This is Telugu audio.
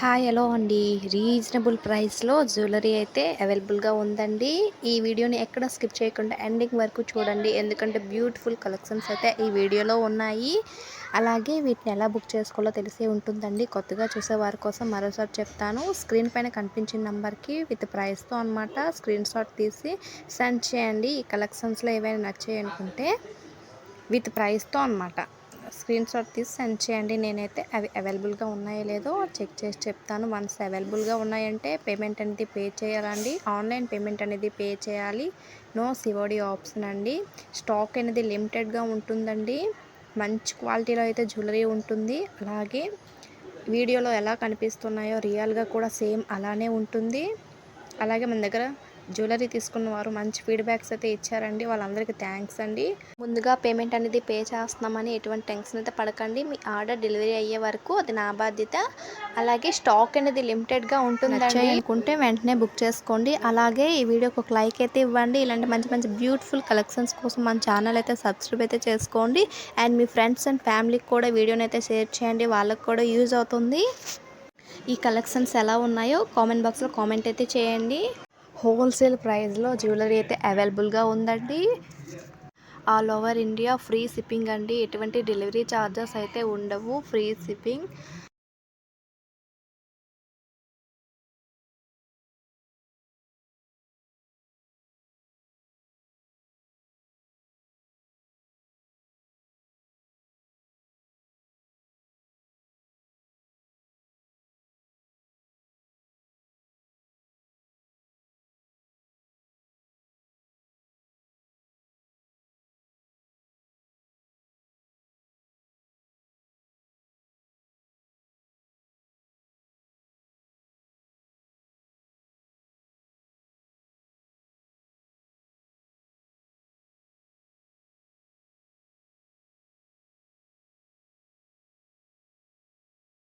హాయ్ హలో అండి. రీజనబుల్ ప్రైస్లో జ్యువెలరీ అయితే అవైలబుల్గా ఉందండి. ఈ వీడియోని ఎక్కడ స్కిప్ చేయకుండా ఎండింగ్ వరకు చూడండి. ఎందుకంటే బ్యూటిఫుల్ కలెక్షన్స్ అయితే ఈ వీడియోలో ఉన్నాయి. అలాగే వీటిని ఎలా బుక్ చేసుకోవాలో తెలిసే ఉంటుందండి. కొత్తగా చూసే వారి కోసం మరోసారి చెప్తాను. స్క్రీన్ పైన కనిపించిన నెంబర్కి విత్ ప్రైస్తో అనమాట స్క్రీన్ షాట్ తీసి సెండ్ చేయండి. ఈ కలెక్షన్స్లో ఏవైనా నచ్చాయి అనుకుంటే విత్ ప్రైస్తో అనమాట స్క్రీన్ షాట్ తీసి సెండ్ చేయండి. నేనైతే అవి అవైలబుల్గా ఉన్నాయో లేదో చెక్ చేసి చెప్తాను. వన్స్ అవైలబుల్గా ఉన్నాయంటే పేమెంట్ అనేది పే చేయాలండి. ఆన్లైన్ పేమెంట్ అనేది పే చేయాలి. నో సివోడి ఆప్షన్ అండి. స్టాక్ అనేది లిమిటెడ్గా ఉంటుందండి. మంచి క్వాలిటీలో అయితే జ్యువెలరీ ఉంటుంది. అలాగే వీడియోలో ఎలా కనిపిస్తున్నాయో రియల్గా కూడా సేమ్ అలానే ఉంటుంది. అలాగే మన దగ్గర జ్యువెలరీ తీసుకున్న వారు మంచి ఫీడ్బ్యాక్స్ అయితే ఇచ్చారండి. వాళ్ళందరికీ థ్యాంక్స్ అండి. ముందుగా పేమెంట్ అనేది పే చేస్తున్నామని ఎటువంటి టెన్షన్ అయితే పడకండి. మీ ఆర్డర్ డెలివరీ అయ్యే వరకు అది నా బాధ్యత. అలాగే స్టాక్ అనేది లిమిటెడ్గా ఉంటుంది అనుకుంటే వెంటనే బుక్ చేసుకోండి. అలాగే ఈ వీడియోకి ఒక లైక్ అయితే ఇవ్వండి. ఇలాంటి మంచి మంచి బ్యూటిఫుల్ కలెక్షన్స్ కోసం మన ఛానల్ అయితే సబ్స్క్రైబ్ అయితే చేసుకోండి. అండ్ మీ ఫ్రెండ్స్ అండ్ ఫ్యామిలీకి కూడా వీడియోని అయితే షేర్ చేయండి. వాళ్ళకి కూడా యూజ్ అవుతుంది. ఈ కలెక్షన్స్ ఎలా ఉన్నాయో కామెంట్ బాక్స్లో కామెంట్ అయితే చేయండి. హోల్సేల్ ప్రైస్లో జ్యువెలరీ అయితే అవైలబుల్గా ఉందండి. All over India free shipping అండి. ఎటువంటి డెలివరీ ఛార్జెస్ అయితే ఉండవు. Free shipping.